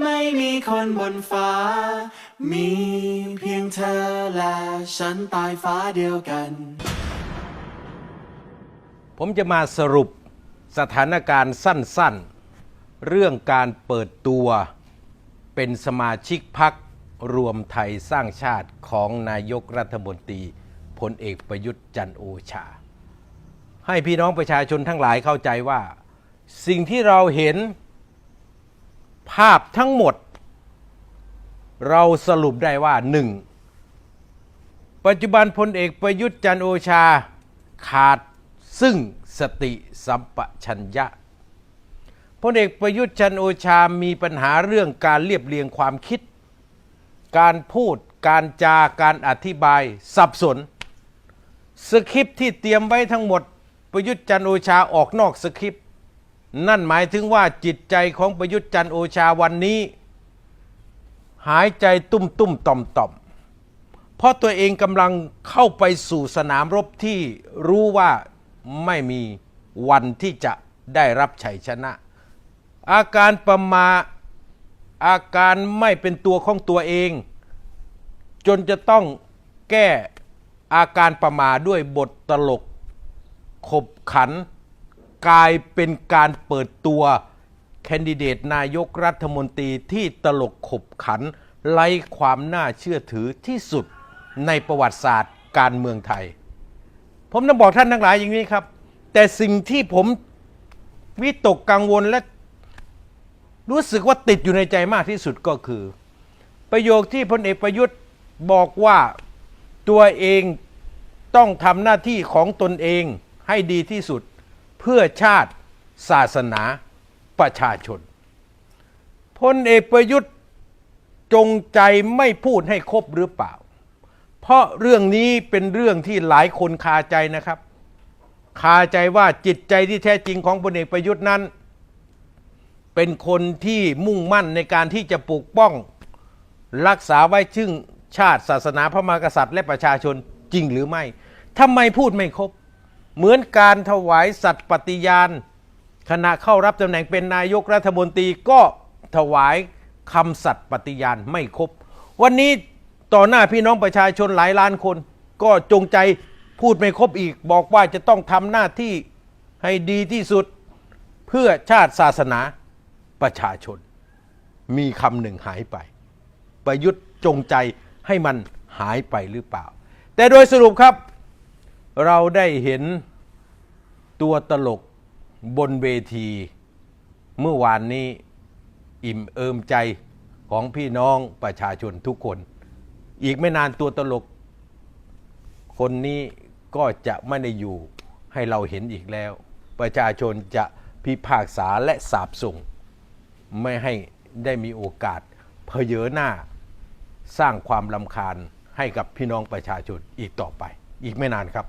ไม่มีคนบนฟ้า มีเพียงเธอและฉันตายฟ้าเดียวกัน ผมจะมาสรุปสถานการณ์สั้นๆ เรื่องการเปิดตัวเป็นสมาชิกพักรวมไทยสร้างชาติของนายกรัฐมนตรีพลเอกประยุทธ์จันโอชา ให้พี่น้องประชาชนทั้งหลายเข้าใจว่า สิ่งที่เราเห็น ภาพทั้งหมด เราสรุปได้ว่าหนึ่งปัจจุบันพลเอกประยุทธ์จันโอชาขาดซึ่งสติสัมปชัญญะพลเอกประยุทธ์จันโอชามีปัญหาเรื่องการเรียบเรียงความคิด การพูด การจาการอธิบาย สับสน สคริปที่เตรียมไว้ทั้งหมด ประยุทธ์จันโอชาออกนอกสคริป นั่นหมายถึงว่าจิตใจของประยุทธ์จันโอชาวันนี้ หายใจตุ้มตุ้มต่อมต่อมเพราะตัวเองกำลังเข้าไปสู่สนามรบที่รู้ว่าไม่มีวันที่จะได้รับชัยชนะ อาการประมาอาการไม่เป็นตัวของตัวเอง จนจะต้องแก้อาการประมาด้วยบทตลกขบขัน กลายเป็นการเปิดตัวแคนดิเดตนายกรัฐมนตรีที่ตลกขบขันไร้ความน่าเชื่อถือที่สุดในประวัติศาสตร์การเมืองไทย ผมต้องบอกท่านทั้งหลายอย่างนี้ครับ แต่สิ่งที่ผมวิตกกังวลและรู้สึกว่าติดอยู่ในใจมากที่สุดก็คือ ประโยคที่พลเอกประยุทธ์บอกว่าตัวเองต้องทำหน้าที่ของตนเองให้ดีที่สุด เพื่อชาติศาสนาประชาชนพลเอกประยุทธ์จงใจไม่พูดให้ครบหรือเปล่า เพราะเรื่องนี้เป็นเรื่องที่หลายคนคาใจนะครับ คาใจว่าจิตใจที่แท้จริงของพลเอกประยุทธ์นั้น เป็นคนที่มุ่งมั่นในการที่จะปกป้อง รักษาไว้ซึ่งชาติศาสนาพระมหากษัตริย์และประชาชนจริงหรือไม่ทำไมพูดไม่ครบ เหมือนการถวายสัตย์ปฏิญาณ ขณะเข้ารับตำแหน่งเป็นนายกรัฐมนตรีก็ถวายคำสัตย์ปฏิญาณไม่ครบ วันนี้ต่อหน้าพี่น้องประชาชนหลายล้านคน ก็จงใจพูดไม่ครบอีก บอกว่าจะต้องทำหน้าที่ให้ดีที่สุดเพื่อชาติศาสนาประชาชน มีคำหนึ่งหายไป ประยุทธ์จงใจให้มันหายไปหรือเปล่า แต่โดยสรุปครับ เราได้เห็นตัวตลกบนเวที เมื่อวานนี้อิ่มเอิมใจของพี่น้องประชาชนทุกคน อีกไม่นานตัวตลก คนนี้ก็จะไม่ได้อยู่ให้เราเห็นอีกแล้ว ประชาชนจะพิพากษาและสาบส่ง ไม่ให้ได้มีโอกาสเพเยอหน้าสร้างความลำคาญให้กับพี่น้องประชาชนอีกต่อไป อีกไม่นานครับ